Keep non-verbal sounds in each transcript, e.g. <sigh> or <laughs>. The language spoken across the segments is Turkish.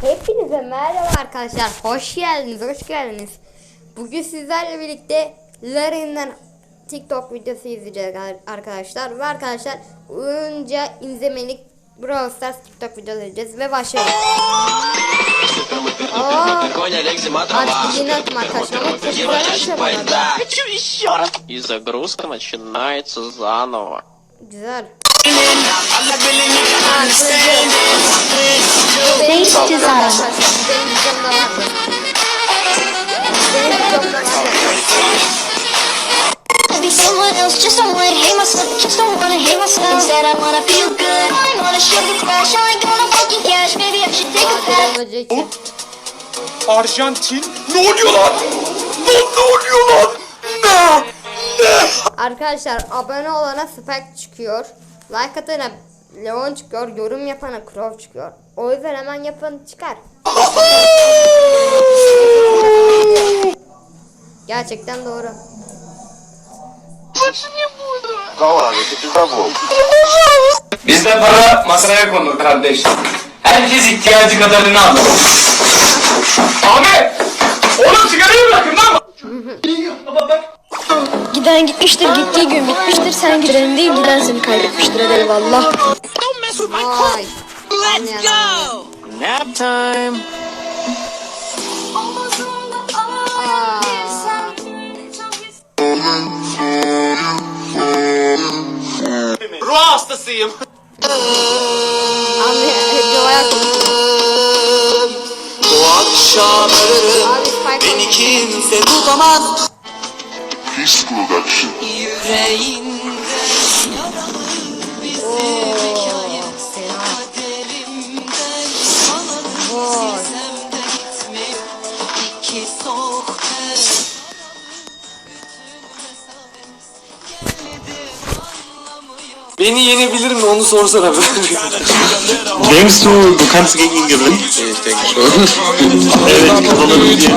Hepinize merhaba arkadaşlar. Hoş geldiniz, hoş geldiniz. Bugün sizlerle birlikte Larin'den TikTok videosu izleyeceğiz ar- arkadaşlar. Ve arkadaşlar oyunca izlemelik Brawl Stars TikTok videosu izleyeceğiz ve başlayalım. Aa, Коня лекси Artık матова. yeni atım arkadaşlar ama çok güzel bir şey bu arada. Хочу еще раз. И загрузка начинается заново. Güzel. Vardı. be someone else, just don't wanna hate myself, just don't wanna hate myself. Instead, I wanna feel good. I wanna sugar crash, I ain't gonna fucking cash. Maybe I should take a bath. Adam ölecek. Arjantin. Ne oluyor lan? Ne, ne oluyor lan? Ne? Arkadaşlar abone olana Spike çıkıyor. Like atana Leon çıkıyor. Yorum yapana Crow çıkıyor. O yüzden hemen yapın çıkar. Gerçekten doğru. Bizde para masaya konur kardeş. Herkes ihtiyacı kadarını alır. Ahmet! Oğlum sigarayı bırakın lan! <laughs> Giden gitmiştir, gittiği gün bitmiştir. Sen giden değil, giden seni kaybetmiştir. Hadi eyvallah. Vay. Anlayalım. Nap time. Ruh hastasıyım. Doğaya konuşuyor. Bu akşam ölürüm. Abi Beni kimse tutamaz. Peace Beni yenebilir mi onu sorsana. Denkst du, du kannst gegen ihn gewinnen? Ich denke schon. evet, kazanırım diye.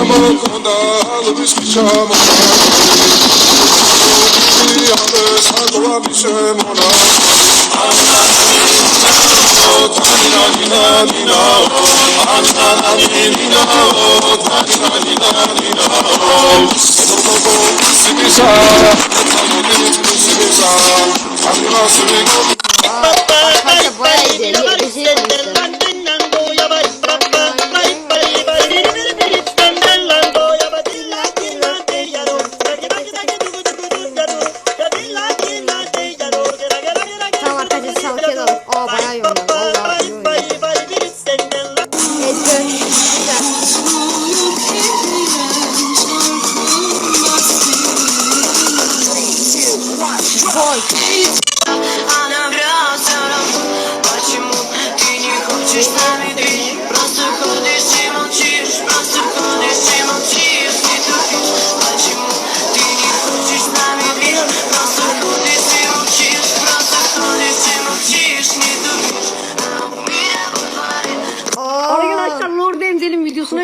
Arkadaşlar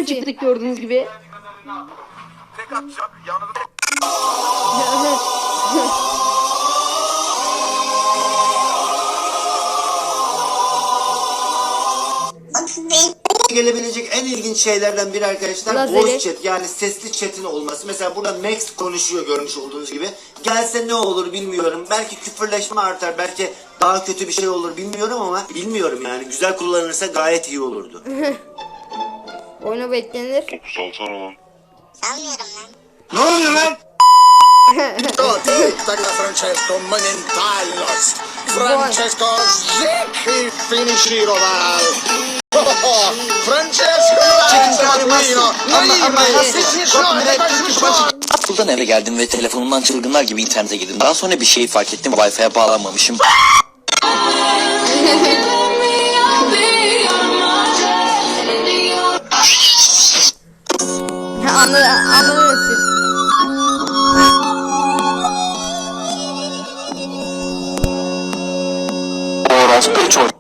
İyi. çıktık gördüğünüz gibi. gelebilecek en ilginç şeylerden biri arkadaşlar Lazeri. voice chat yani sesli chat'in olması. Mesela burada Max konuşuyor görmüş olduğunuz gibi. Gelse ne olur bilmiyorum. Belki küfürleşme artar. Belki daha kötü bir şey olur bilmiyorum ama bilmiyorum yani. Güzel kullanırsa gayet iyi olurdu. <laughs> Oyunu beklenir. Saltar olan. ne oluyor lan? <laughs> Francesco Manentalos, Francesco Zecchi Finiciroval, <laughs> Francesco Marino, Okuldan eve geldim ve telefonumdan çılgınlar gibi internete girdim. Daha sonra bir şey fark ettim. Wi-Fi'ye bağlanmamışım. <laughs> Anladın, anladınız siz. Orospu çocuk.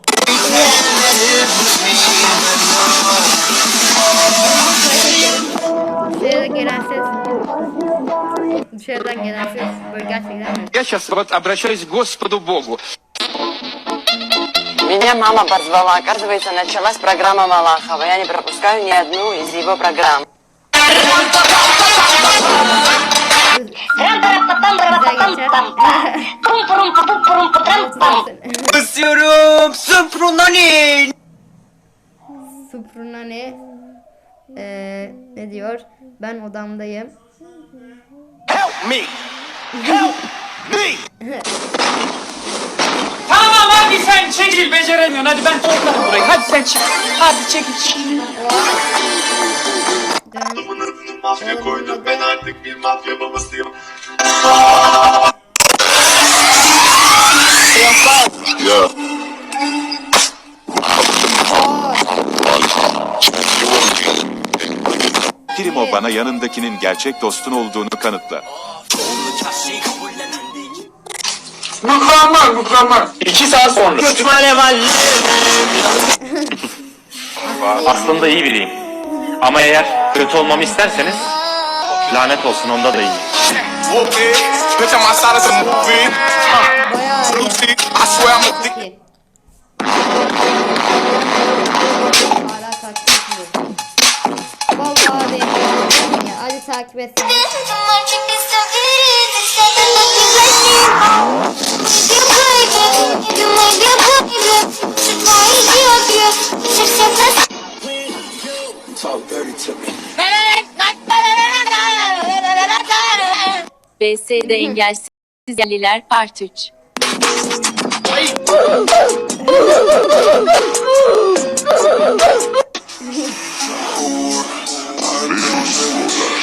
Dışarıdan gelen ses. Dışarıdan gelen ses. Böyle gerçekten mi? Я сейчас вот обращаюсь к Господу Богу. Меня мама позвала. Оказывается, началась программа Малахова. Я не пропускаю ни одну из его программ. Basıyorum. Suprunani. Suprunani. Ee, ne diyor? Ben odamdayım. <laughs> Tamam hadi sen çekil beceremiyorsun. Hadi ben toplarım burayı. Hadi sen çık. Hadi çekil çekil. Mafya koydum ben artık bir mafya babasıyım. Ya. Primo bana yanındakinin gerçek dostun olduğunu kanıtla. Mükemmel mükemmel. İki saat sonra. Aslında iyi biriyim. Ama eğer kötü olmamı isterseniz lanet olsun onda da iyi. Takip etmiyor. Hadi takip et. BS'de engelsiz yerliler part 3. Mermi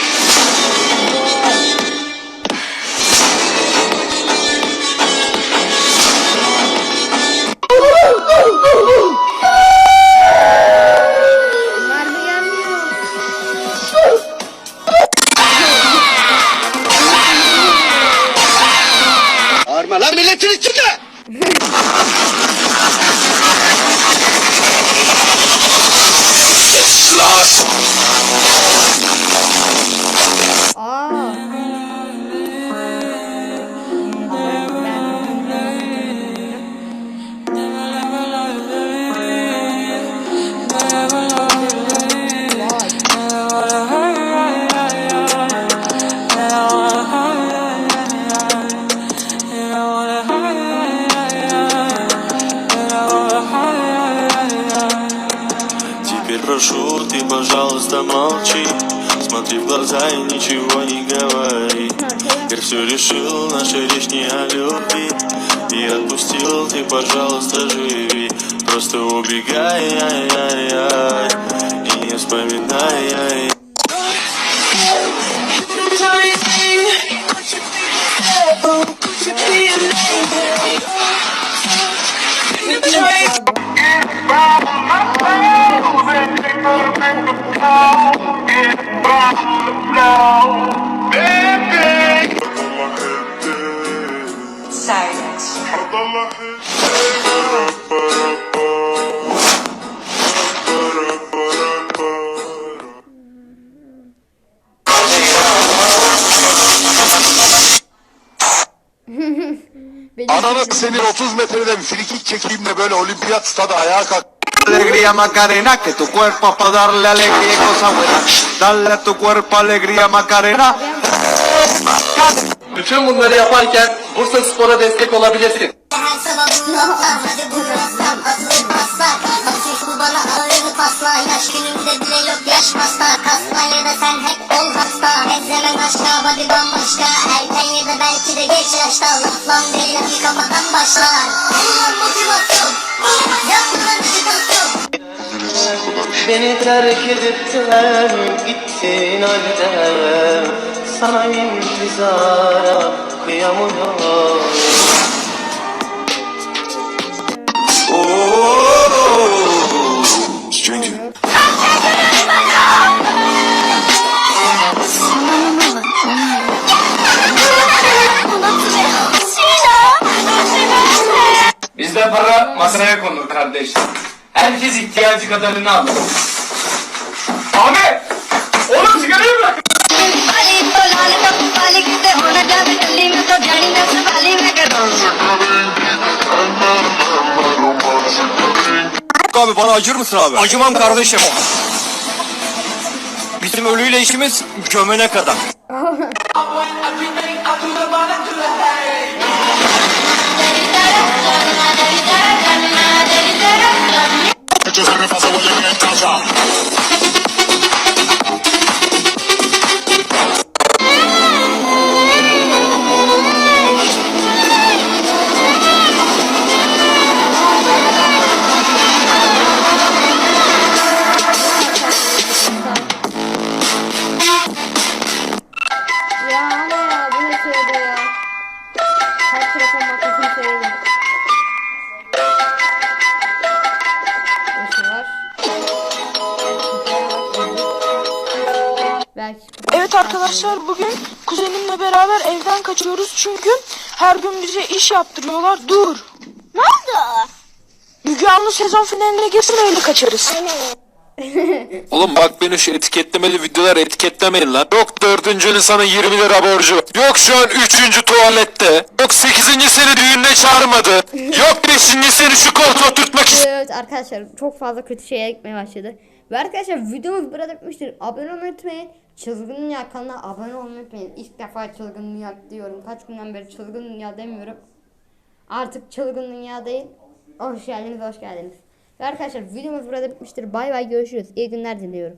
Смотри в глаза и ничего не говори Я все решил, наша речь не о любви И отпустил, ты, пожалуйста, живи Просто убегай, ай, ай, ай, И не вспоминай, ай, Ananı senin 30 metreden frikik çekeyim de böyle olimpiyat stadı ayağa kalk. Alegría Macarena, que tu cuerpo para darle alegría y cosas buenas. Dale a tu cuerpo alegría Macarena. Bütün bunları yaparken Bursa Spor'a destek olabilirsin. Yaş günümde bile yok yaş pasta Kasma ya da sen hep Ezlemen aşka body bambaşka Erken ya da belki de geç yaşta Laflan değil bir kafadan başlar. Bunlar motivasyon Yapmadan meditasyon Beni terk edip de gittin halde Sana intizara kıyamıyorum kardeşler. Herkes ihtiyacı kadarını alır. Ahmet! Oğlum sigarayı bırak! Abi bana acır mısın abi? Acımam kardeşim. Bizim ölüyle işimiz gömene kadar. Ya arkadaşlar bugün kuzenimle beraber evden kaçıyoruz çünkü her gün bize iş yaptırıyorlar. Dur. Ne oldu? Müge Anlı sezon finaline girsin öyle kaçarız. <laughs> Oğlum bak beni şu etiketlemeli videolar etiketlemeyin lan. Yok dördüncünün sana 20 lira borcu. Yok şu an üçüncü tuvalette. Yok sekizinci seni düğününe çağırmadı. Yok beşinci seni şu koltuğa oturtmak Evet arkadaşlar çok fazla kötü şeye gitmeye başladı. Ve arkadaşlar videomuz burada bitmiştir. Abone olmayı unutmayın. Çılgın kanalına abone olmayı unutmayın. İlk defa Çılgın Dünya diyorum. Kaç günden beri Çılgın Dünya demiyorum. Artık Çılgın Dünya değil. Hoş geldiniz, hoş geldiniz. Ve arkadaşlar videomuz burada bitmiştir. Bay bay görüşürüz. İyi günler diliyorum.